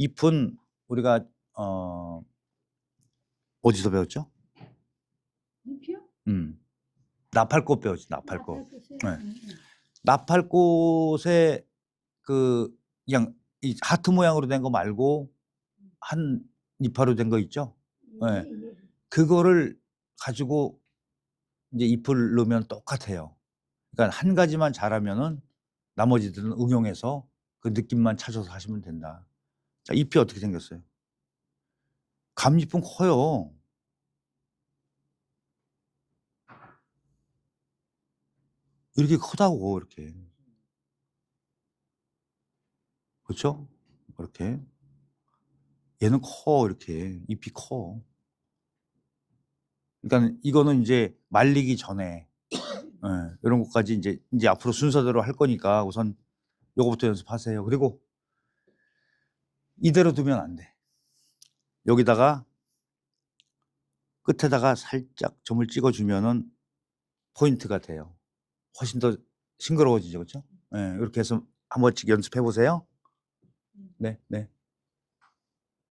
잎은 우리가 어 어디서 배웠죠? 잎이요? 음. 나팔꽃 배웠지, 나팔꽃. 네. 응, 응. 나팔꽃에 그 그냥 이 하트 모양으로 된 거 말고 한 이파로 된 거 있죠? 네. 예, 예. 그거를 가지고 이제 잎을 넣으면 똑같아요. 그러니까 한 가지만 잘하면은 나머지들은 응용해서 그 느낌만 찾아서 하시면 된다. 자, 잎이 어떻게 생겼어요? 감잎은 커요. 이렇게 크다고 이렇게. 그렇죠? 이렇게. 얘는 커 이렇게 잎이 커. 그러니까 이거는 이제 말리기 전에 예, 이런 것까지 이제 이제 앞으로 순서대로 할 거니까 우선 요거부터 연습하세요. 그리고 이대로 두면 안 돼. 여기다가 끝에다가 살짝 점을 찍어 주면은 포인트가 돼요. 훨씬 더 싱그러워지죠. 그렇죠? 예, 이렇게 해서 한 번씩 연습해 보세요. 네, 네.